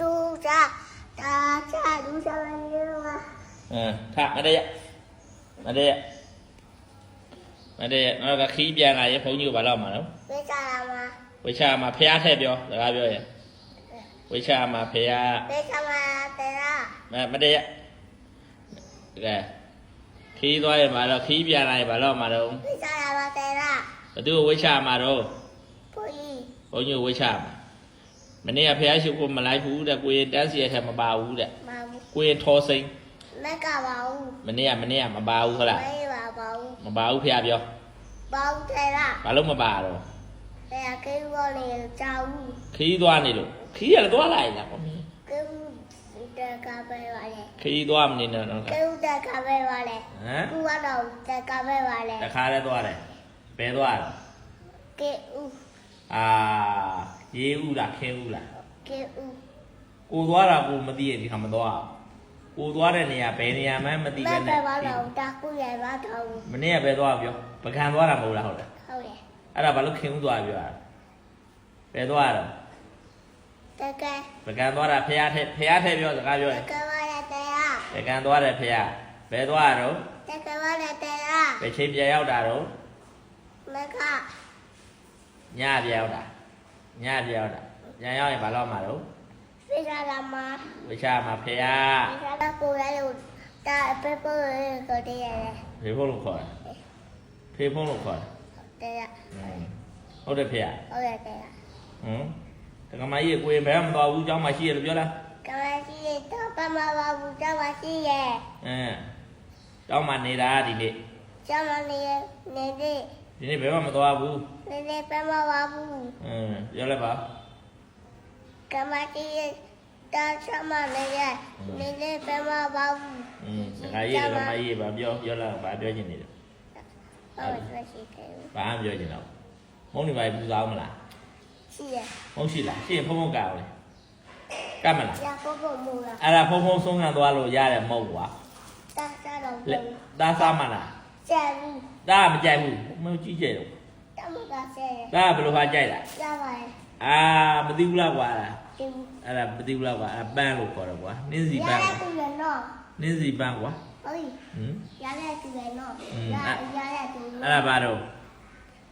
တူကြတာချလူစားမလို့ပါအင်းထမတရမတရမတရနောက်ကခီးပြန်လာရင်ဘုန်းကြီးကဘာလို့မှာလဲဝိစားလာမှာဝိချာမှာဖះထည့်ပြောစကားပြောရင်ဝိချာမှာဖះဝိစားမှာတဲ့လားမမတရကဲခီးသွားရင်ဘာလို့ခီးပြန်လာရင်ဘာလို့မှာတော့ဝိစားလာမှာတဲ့လားဘသူဝိချာမှာတော့ပူကြီးဘုန်းကြီးဝိချာမှာ မနေ့ကဖះရှိခိုးမလိုက်ဘူးတဲ့ကိုရင်တန်းစီရထက်မပါဘူးတဲ့မဘူးကိုရင်ထောစိန်မကပါဘူးမနေ့ကမနေ့ကမပါဘူးဟုတ်လားမေးပါပါဘူးမပါဘူးဖះပြောပေါင်းတဲ့လားဘာလို့မပါတော့တဲ့ကေဘောနေကြောက်ဘူးခီးသွားနေလို့ခီးရတော့လိုက်လားကွန်ကေတဲ့ကပဲပါလေခီးသွားမနေနဲ့တော့ကေတဲ့ကပဲပါလေဟမ်ကူကတော့တဲ့ကပဲပါလေတခါလဲသွားတယ်ဘယ်သွားတော့ကေဦးအာ ရေးဦးလားခင်းဦးလားကေဦးကိုသွားတာကိုမသိရင်ဒီခါမသွားဘူးကိုသွားတဲ့နေရာဘယ်နေရာမှမသိမပဲပဲနဲ့ပါတော့တာကူရပါတော့မနေ့ကပဲသွားပြောပကံသွားတာမဟုတ်လားဟုတ်လားဟုတ်ရဲ့အဲ့ဒါဘာလို့ခင်းဦးသွားပြောတာဘယ်သွားတော့တကယ်ပကံသွားတာဖះထဲဖះထဲပြောစကားပြောတရင်ကယ်ပါလေတရားပကံသွားတယ်ဖះဘယ်သွားတော့တကယ်ပါလေတရားဘယ်ချိန်ပြန်ရောက်တာတော့မကညပြန်ရောက်တာ ညပြန်ရောက်တာညရောက်ရင်ဘာလို့မှာတော့ ဖိလာလာမ ဝိချာမှာဖះ ဖိလာကိုရလို့တာပေပေါ်ကိုတည်းရ ဖေဖုံးလို့ခေါ်တယ်ဖေဖုံးလို့ခေါ်တယ် တရား ဟုတ်တယ်ဖေရ ဟုတ်ရဲ့တရား ဟမ်တက္ကမကြီးကိုရင်ဘယ်မှမတော်ဘူးเจ้าမရှိရလို့ပြောလား ကမရှိတော့ပမပါဘူးကျမရှိရဲ့ အင်းเจ้าမနေတာဒီနေ့ ကျမနေနေနေ ဒီနေ့ဘယ်မှမတော်ဘူးနေနေပမပါဘူးအင်းပြောလိုက်ပါကမရှိတာချမနေရဲ့နေနေပမပါဘူးအင်းစကားကြီးတက္ကမကြီးဘာပြောပြောလားဘာပြောချင်နေလဲဟုတ်မရှိတယ်ဘာမှပြောချင်တော့မုန်းနေပါဘူးစားမလားရှိရဲ့မုန်းရှိလားရှင်းဖုံဖုံကောက်လေကတ်မလားရဖို့ဖို့မူလားအဲ့ဒါဖုံဖုံဆုံးခံသွားလို့ရတယ်မဟုတ်ကွာတာစားတော့လက်သားစားမလား ကျန်ဘူးဒါမကြိုက်ဘူးမကြည့်ကြတော့တမကဆဲဒါဘယ်လိုဟာကြိုက်လားရပါရဲ့အာမသိဘူးလားကွာဒီအဲ့ဒါမသိဘူးလားကွာအပန်းလို့ခေါ်တော့ကွာနင်းစီရပန်းတဲ့သူရနော်နင်းစီပန်းကွာဟုတ်ဟင်ရတဲ့သူရနော်อืมရအဲ့ရတဲ့သူအဲ့ဒါဘာတော့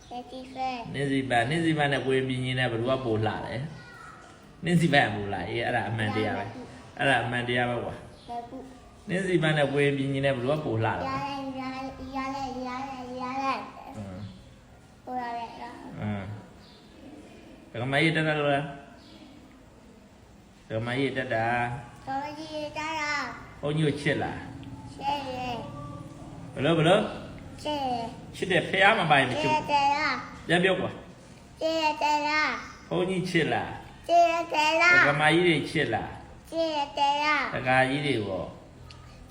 ဆက်တီဖဲနင်းစီပန်းနင်းစီပန်းနဲ့ကိုရင်ပြင်းရင်းနဲ့ဘယ်သူကပို့လှတယ်နင်းစီပန်းပို့လှအေးအဲ့ဒါအမှန်တရားပဲအဲ့ဒါအမှန်တရားပဲကွာလက်ကူနင်းစီပန်းနဲ့ကိုရင်ပြင်းရင်းနဲ့ဘယ်သူကပို့လှတယ်ရတဲ့ရတဲ့ တကမကြီးတက်တယ်လို့လားတကမကြီးတက်တာ တော်ကြီးတားတာ ဘုန်းကြီးကိုချစ်လား ရှဲရဲ ဘယ်လိုဘယ်လို ရှဲ ချစ်တယ်ဖះမပိုင်မချစ် ရှဲ ဘူး တဲ့လား ပြန်ပြောကွာ ရှဲတဲ့လား ဘုန်းကြီးချစ်လား ရှဲတဲ့ တ လား ကမကြီးတွေချစ်လား ရှဲတဲ့လား တကာကြီးတွေပေါ့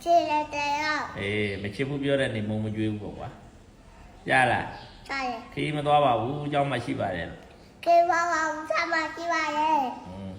ရှဲတဲ့လား အေးမချစ်ဘူးပြောတဲ့နေမုံမကြွေးဘူးပေါ့ကွာရလား တားရ ခီးမသွားပါဘူးအเจ้าမရှိပါတယ် လို့ကေဘာဘာသမရှိပါရဲ့อืม